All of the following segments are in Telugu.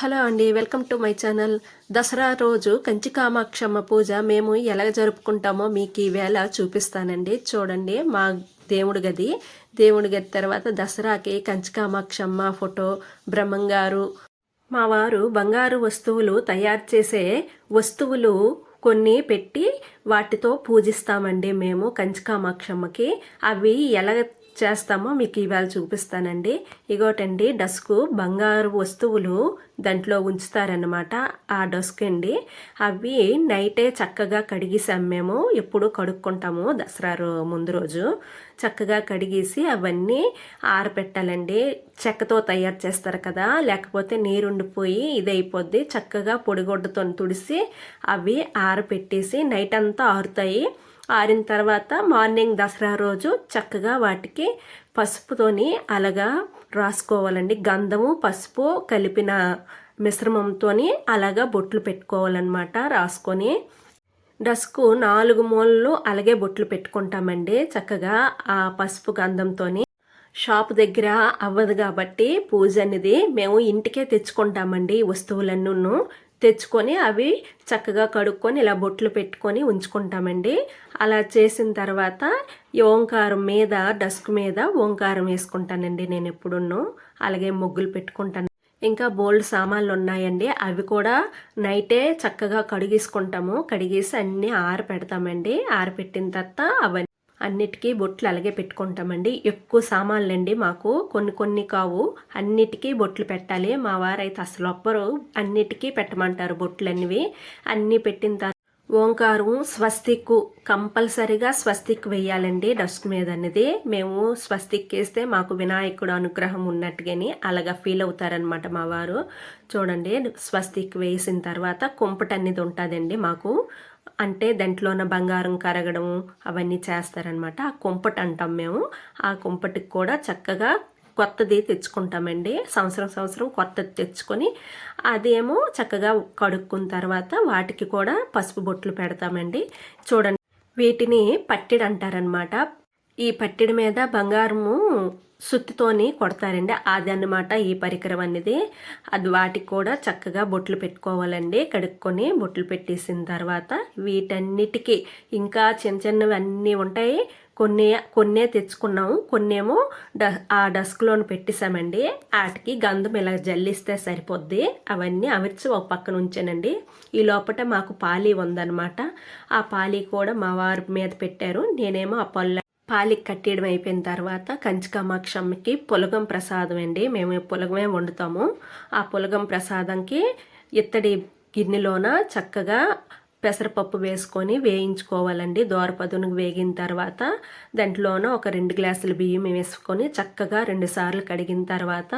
హలో అండి welcome to my channel. Dasara రోజు కంచి కామాక్షమ్మ పూజ మేము ఎలా జరుపుకుంటామో మీకు ఈవేళ చూపిస్తానండి. చూడండి మా దేవుడి గది. దేవుడి గది తర్వాత దసరాకి కంచి కామాక్షమ్మ ఫోటో బ్రహ్మంగారు. మా వారు బంగారు వస్తువులు తయారు చేసే వస్తువులు కొన్ని పెట్టి వాటితో పూజిస్తామండి మేము కంచికామాక్షమ్మకి. అవి ఎలా చేస్తామో మీకు ఇవాళ చూపిస్తానండి. ఇగోటండి డస్కు బంగారు వస్తువులు దాంట్లో ఉంచుతారనమాట ఆ డస్క్ అండి. అవి నైటే చక్కగా కడిగేసాం మేము. ఎప్పుడు కడుక్కుంటాము దసరా ముందు రోజు. చక్కగా కడిగేసి అవన్నీ ఆరపెట్టాలండి. చెక్కతో తయారు చేస్తారు కదా లేకపోతే నీరుండిపోయి ఇదైపోద్ది. చక్కగా పొడిగొడ్డతో తుడిసి అవి ఆరపెట్టేసి నైట్ అంతా ఆరుతాయి. ఆరిన తర్వాత మార్నింగ్ దసరా రోజు చక్కగా వాటికి పసుపుతోని అలాగా రాసుకోవాలండి. గంధము పసుపు కలిపిన మిశ్రమంతోని అలాగా బొట్లు పెట్టుకోవాలన్నమాట రాసుకొని. డస్కు నాలుగు మూలలు అలాగే బొట్లు పెట్టుకుంటామండి చక్కగా ఆ పసుపు గంధంతోని. షాప్ దగ్గర అవ్వదు కాబట్టి పూజ అనేది మేము ఇంటికే తెచ్చుకుంటామండి ఈ తెచ్చుకొని అవి చక్కగా కడుక్కొని ఇలా బొట్లు పెట్టుకొని ఉంచుకుంటామండి. అలా చేసిన తర్వాత ఈ ఓంకారం మీద డస్క్ మీద ఓంకారం వేసుకుంటానండి నేను ఎప్పుడున్నో. అలాగే ముగ్గులు పెట్టుకుంటాను. ఇంకా బోల్డ్ సామాన్లు ఉన్నాయండి. అవి కూడా నైటే చక్కగా కడిగేసుకుంటాము. కడిగేసి అన్నీ ఆరపెడతామండి. ఆరపెట్టిన తర్వాత అవన్నీ అన్నిటికీ బొట్లు అలాగే పెట్టుకుంటామండి. ఎక్కువ సామాన్లు అండి మాకు. కొన్ని కొన్ని కావు. అన్నిటికీ బొట్లు పెట్టాలి. మా వారైతే అసలు ఒప్పరు అన్నిటికీ పెట్టమంటారు బొట్లు అన్నివి అన్నీ పెట్టిన తర్వాత ఓంకారం స్వస్తిక్ కంపల్సరిగా స్వస్తిక్ వేయాలండి డస్ట్ మీద అనేది మేము స్వస్తిక్ వేస్తే మాకు వినాయకుడు అనుగ్రహం ఉన్నట్టుగాని అలాగా ఫీల్ అవుతారనమాట మా వారు. చూడండి స్వస్తిక్ వేసిన తర్వాత కుంపట అనేది ఉంటుందండి మాకు. అంటే దాంట్లోన బంగారం కరగడం అవన్నీ చేస్తారనమాట ఆ కుంపట అంటాం మేము. ఆ కుంపటికి కూడా చక్కగా కొత్తది తెచ్చుకుంటామండి. సంవత్సరం సంవత్సరం కొత్తది తెచ్చుకొని అదేమో చక్కగా కడుక్కున్న తర్వాత వాటికి కూడా పసుపు బొట్లు పెడతామండి. చూడండి వీటిని పట్టిడి అంటారనమాట ఈ పట్టిడి మీద బంగారము సుత్తితోని కొడతారండి. అది అన్నమాట ఈ పరికరం అనేది అది వాటికి కూడా చక్కగా బొట్లు పెట్టుకోవాలండి. కడుక్కొని బొట్లు పెట్టేసిన తర్వాత వీటన్నిటికీ ఇంకా చిన్న చిన్నవి అన్నీ ఉంటాయి. కొన్ని కొన్నే తెచ్చుకున్నాము. కొన్నేమో డ ఆ డస్క్లోని పెట్టేశామండి. వాటికి గంధం ఇలా జల్లిస్తే సరిపోద్ది. అవన్నీ అవిర్చి ఒక పక్కన ఉంచానండి. ఈ లోపల మాకు పాలీ ఉందన్నమాట. ఆ పాలీ కూడా మా వారి మీద పెట్టారు. నేనేమో ఆ పళ్ళ పాలికి కట్టేయడం అయిపోయిన తర్వాత కంచికామాక్షమ్మకి పులగం ప్రసాదం అండి. మేము పులగమే వండుతాము. ఆ పులగం ప్రసాదంకి ఇత్తడి గిన్నెలోన చక్కగా పెసరపప్పు వేసుకొని వేయించుకోవాలండి. దోరపదును వేగిన తర్వాత దాంట్లోన ఒక రెండు గ్లాసుల బియ్యం వేసుకొని చక్కగా రెండు సార్లు కడిగిన తర్వాత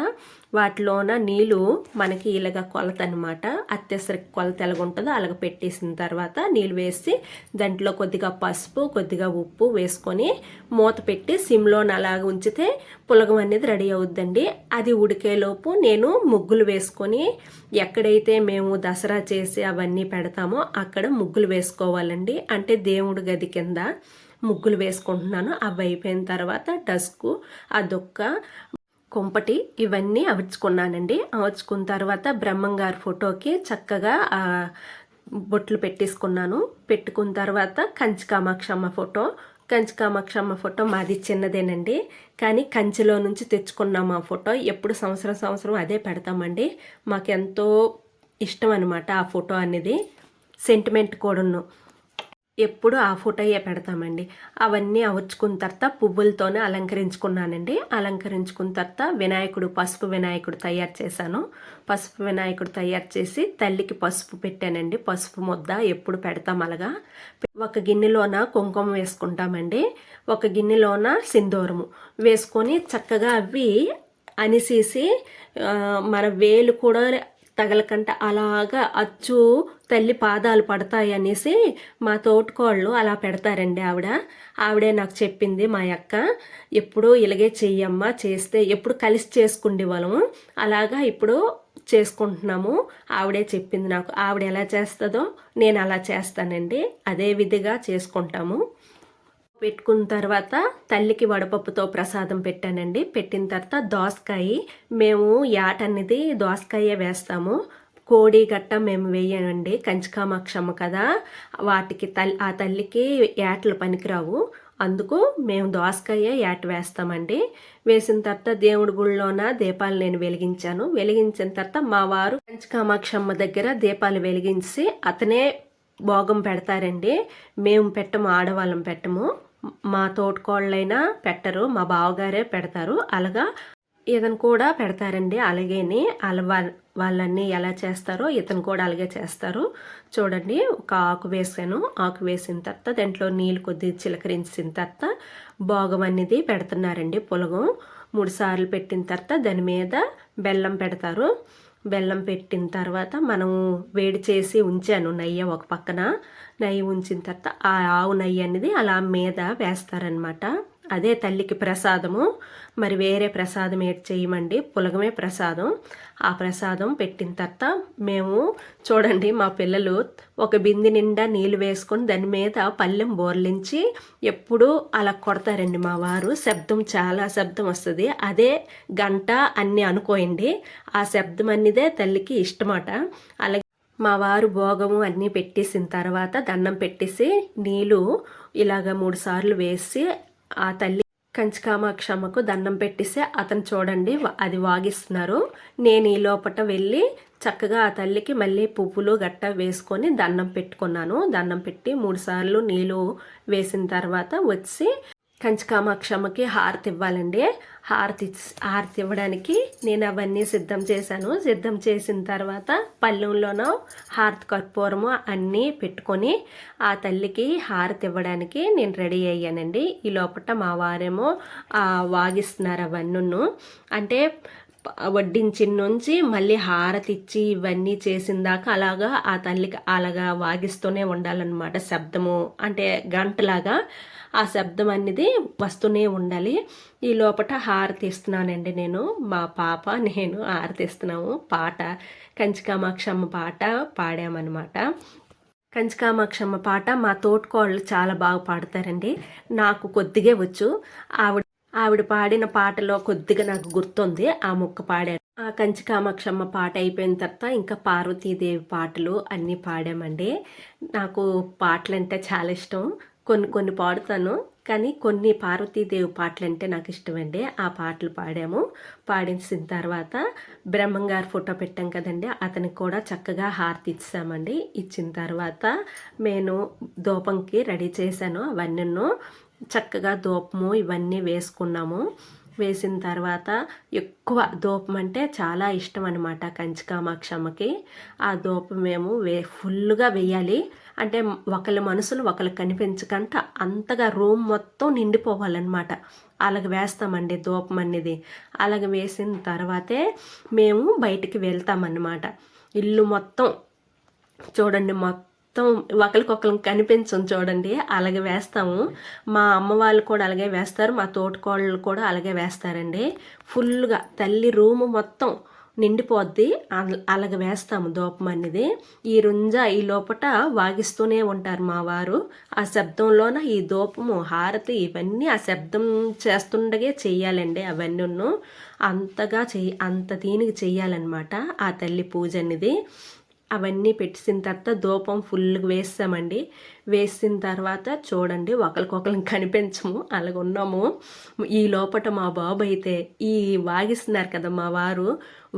వాటిలోన నీళ్ళు మనకి ఇలాగ కొలత అనమాట అత్యవసర కొలత ఎలాగుంటుందో అలాగ పెట్టేసిన తర్వాత నీళ్ళు వేసి దాంట్లో కొద్దిగా పసుపు కొద్దిగా ఉప్పు వేసుకొని మూత పెట్టి సిమ్లోన అలాగ ఉంచితే పులగం అనేది రెడీ అవుద్దండి. అది ఉడికేలోపు నేను ముగ్గులు వేసుకొని ఎక్కడైతే మేము దసరా చేసి అవన్నీ పెడతామో అక్కడ ముగ్గులు వేసుకోవాలండి. అంటే దేవుడి గది కింద ముగ్గులు వేసుకుంటున్నాను. అవి అయిపోయిన తర్వాత డస్కు ఆ దొక్క కుంపటి ఇవన్నీ అమర్చుకున్నానండి అవచ్చుకున్న తర్వాత బ్రహ్మంగారి ఫోటోకి చక్కగా బొట్లు పెట్టేసుకున్నాను. పెట్టుకున్న తర్వాత కంచి కామాక్షమ్మ ఫోటో. కంచి కామాక్షమ్మ ఫోటో మాది చిన్నదేనండి. కానీ కంచిలో నుంచి తెచ్చుకున్నాం ఆ ఫోటో. ఎప్పుడు సంవత్సరం సంవత్సరం అదే పెడతామండి. మాకెంతో ఇష్టం అనమాట ఆ ఫోటో అనేది. సెంటిమెంట్ కూడాను. ఎప్పుడు ఆ ఫోటోయే పెడతామండి. అవన్నీ అవచ్చుకున్న తర్వాత పువ్వులతోనే అలంకరించుకున్నానండి. అలంకరించుకున్న తర్వాత వినాయకుడు పసుపు వినాయకుడు తయారు చేశాను. పసుపు వినాయకుడు తయారు చేసి తల్లికి పసుపు పెట్టానండి. పసుపు ముద్ద ఎప్పుడు పెడతాం అలాగా. ఒక గిన్నెలోన కుంకుమ వేసుకుంటామండి. ఒక గిన్నెలోన సింధూరము వేసుకొని చక్కగా అవి అనిసేసి మన వేలు కూడా తగలకంట. అలాగా అచ్చు తల్లి పాదాలు పడతాయి అనేసి మా తోటకోళ్ళు అలా పెడతారండి ఆవిడ. ఆవిడే నాకు చెప్పింది మా అక్క ఎప్పుడు ఇలాగే చెయ్యమ్మా చేస్తే ఎప్పుడు కలిసి చేసుకుండే వాళ్ళము. అలాగా ఇప్పుడు చేసుకుంటున్నాము ఆవిడే చెప్పింది నాకు. ఆవిడ ఎలా చేస్తుందో నేను అలా చేస్తానండి. అదే విధిగా చేసుకుంటాము. పెట్టుకున్న తర్వాత తల్లికి వడపప్పుతో ప్రసాదం పెట్టానండి. పెట్టిన తర్వాత దోసకాయ మేము యాట అనేది దోసకాయే వేస్తాము. కోడి గట్ట మేము వేయనండి. కంచికామాక్షమ్మ కదా వాటికి తల్లి ఆ తల్లికి యాటలు పనికిరావు. అందుకు మేము దోసకాయ యాట వేస్తామండి. వేసిన తర్వాత దేవుడి గుళ్ళోన దీపాలు నేను వెలిగించాను. వెలిగించిన తర్వాత మా వారు కంచికామాక్షమ్మ దగ్గర దీపాలు వెలిగించి అతనే భోగం పెడతారండి. మేము పెట్టము ఆడవాళ్ళం పెట్టము. మా తోటకోళ్ళైనా పెట్టరు మా బావగారే పెడతారు అలాగా ఇతను కూడా పెడతారండి. అలాగేని అలా వాళ్ళన్నీ ఎలా చేస్తారో ఇతను కూడా అలాగే చేస్తారు. చూడండి ఒక ఆకు వేసాను. ఆకు వేసిన తర్వాత దాంట్లో నీళ్ళు కొద్దిగా చిలకరించిన తర్వాత భోగం అనేది పెడుతున్నారండి పులగం. మూడు సార్లు పెట్టిన తర్వాత దాని మీద బెల్లం పెడతారు. బెల్లం పెట్టిన తర్వాత మనం వేడి చేసి ఉంచాను నెయ్యి ఒక పక్కన. నెయ్యి ఉంచిన తర్వాత ఆ ఆవు నెయ్యి అనేది అలా మీద వేస్తారనమాట అదే తల్లికి ప్రసాదము. మరి వేరే ప్రసాదం ఏటి చేయమండి? పులగమే ప్రసాదం. ఆ ప్రసాదం పెట్టిన తర్వాత మేము చూడండి మా పిల్లలు ఒక బింది నిండా నీళ్ళు వేసుకొని దాని మీద పళ్ళెం బోర్లించి ఎప్పుడూ అలా కొడతారండి మా వారు. శబ్దం చాలా శబ్దం వస్తుంది. అదే గంట అన్నీ అనుకోయండి. ఆ శబ్దం అన్నదే తల్లికి ఇష్టమాట. అలాగే మా వారు భోగము అన్నీ పెట్టేసిన తర్వాత దండం పెట్టేసి నీళ్ళు ఇలాగ మూడు సార్లు వేసి ఆ తల్లి కంచికామాక్షమ్మకు దండం పెట్టిస్తే అతను చూడండి అది వాగిస్తున్నారు. నేను ఈ లోపట వెళ్ళి చక్కగా ఆ తల్లికి మళ్ళీ పువ్వులు గట్ట వేసుకొని దండం పెట్టుకున్నాను. దండం పెట్టి మూడుసార్లు నీళ్ళు వేసిన తర్వాత వచ్చి కంచికామాక్షమ్మకి హారతి ఇవ్వాలండి. హారతి హారతి ఇవ్వడానికి నేను అవన్నీ సిద్ధం చేశాను. సిద్ధం చేసిన తర్వాత పల్లెంలోనూ హారతి కర్పూరము అన్నీ పెట్టుకొని ఆ తల్లికి హారతి ఇవ్వడానికి నేను రెడీ అయ్యానండి. ఈ లోపల మా వారేమో వాగిస్తున్నారు అవన్నీ అంటే వడ్డించిన నుంచి మళ్ళీ హారతి ఇచ్చి ఇవన్నీ చేసిన దాకా అలాగా ఆ తల్లికి అలాగా వాగిస్తూనే ఉండాలన్నమాట శబ్దము. అంటే గంటలాగా ఆ శబ్దం అనేది వస్తూనే ఉండాలి. ఈ లోపల హారతి ఇస్తున్నానండి నేను. మా పాప నేను హారతి ఇస్తున్నాము పాట కంచికామాక్షమ్మ పాట పాడామన్నమాట. కంచికామాక్షమ్మ పాట మా తోటకోళ్ళు చాలా బాగా పాడతారండి. నాకు కొద్దిగా వచ్చు. ఆవిడ ఆవిడ పాడిన పాటలో కొద్దిగా నాకు గుర్తుంది. ఆ ముక్క పాడాను ఆ కంచి కామాక్షమ్మ పాట అయిపోయిన తర్వాత ఇంకా పార్వతీదేవి పాటలు అన్నీ పాడామండి. నాకు పాటలు అంటే చాలా ఇష్టం. కొన్ని కొన్ని పాడుతాను. కానీ కొన్ని పార్వతీదేవి పాటలు అంటే నాకు ఇష్టమండి. ఆ పాటలు పాడాము. పాడించిన తర్వాత బ్రహ్మంగారు ఫోటో పెట్టాం కదండి. అతనికి కూడా చక్కగా హారతి ఇచ్చామండి ఇచ్చిన తర్వాత నేను దూపంకి రెడీ చేశాను అవన్నీ చక్కగా దూపము ఇవన్నీ వేసుకున్నాము. వేసిన తర్వాత ఎక్కువ దూపం అంటే చాలా ఇష్టం అనమాట కంచికామాక్షమ్మకి ఆ దూపం మేము వే ఫుల్గా వేయాలి. అంటే ఒకళ్ళ మనసులు ఒకరికి కనిపించకంట అంతగా రూమ్ మొత్తం నిండిపోవాలన్నమాట. అలాగ వేస్తామండి దూపం అనేది అలాగ వేసిన తర్వాతే మేము బయటికి వెళ్తామన్నమాట. ఇల్లు మొత్తం చూడండి మొత్తం మొత్తం ఒకరికొకరు కనిపించం చూడండి అలాగే వేస్తాము. మా అమ్మ వాళ్ళు కూడా అలాగే వేస్తారు మా తోటకోళ్ళు కూడా అలాగే వేస్తారండి. ఫుల్గా తల్లి రూము మొత్తం నిండిపోద్ది అలాగ వేస్తాము దూపం అనేది ఈ రుంజ ఈ లోపట వాగిస్తూనే ఉంటారు మా వారు. ఆ శబ్దంలోన ఈ దూపము హారతి ఇవన్నీ ఆ శబ్దం చేస్తుండగే చెయ్యాలండి అవన్నీ అంతగా చెయ్యి అంత దీనికి చెయ్యాలన్నమాట ఆ తల్లి పూజ అనేది అవన్నీ పెట్టిన తర్వాత ధూపం ఫుల్గా వేస్తామండి. వేసిన తర్వాత చూడండి ఒకరికొకరిని కనిపించము అలాగ ఉన్నాము. ఈ లోపల మా బాబు అయితే ఈ వాగిస్తున్నారు కదా మా వారు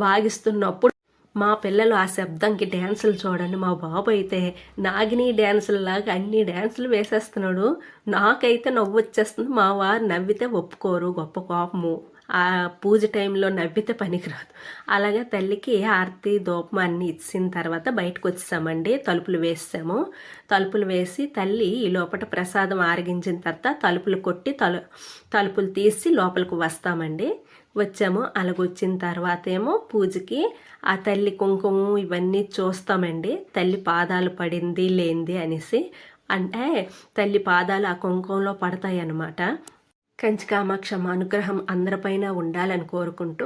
వాగిస్తున్నప్పుడు మా పిల్లలు ఆ శబ్దంకి డ్యాన్సులు చూడండి. మా బాబు అయితే నాగిని డ్యాన్సులలాగా అన్ని డ్యాన్సులు వేసేస్తున్నాడు. నాకైతే నవ్వు వచ్చేస్తుంది మా వారు నవ్వితే ఒప్పుకోరు గొప్ప కోపము. ఆ పూజ టైంలో నవ్వితే పనికిరాదు. అలాగే తల్లికి ఆర్తి దూపం అన్నీ ఇచ్చిన తర్వాత బయటకు వచ్చేసామండి తలుపులు వేసాము. తలుపులు వేసి తల్లి ఈ లోపల ప్రసాదం ఆరగించిన తర్వాత తలుపులు కొట్టి తలు తలుపులు తీసి లోపలికి వస్తామండి. వచ్చాము. అలాగొచ్చిన తర్వాత ఏమో పూజకి ఆ తల్లి కుంకుమ ఇవన్నీ చూస్తామండి. తల్లి పాదాలు పడింది లేనిది అనేసి. అంటే తల్లి పాదాలు ఆ కుంకుమలో పడతాయి అన్నమాట కంచికామాక్షమ్మ అనుగ్రహం అందరిపైన ఉండాలని కోరుకుంటూ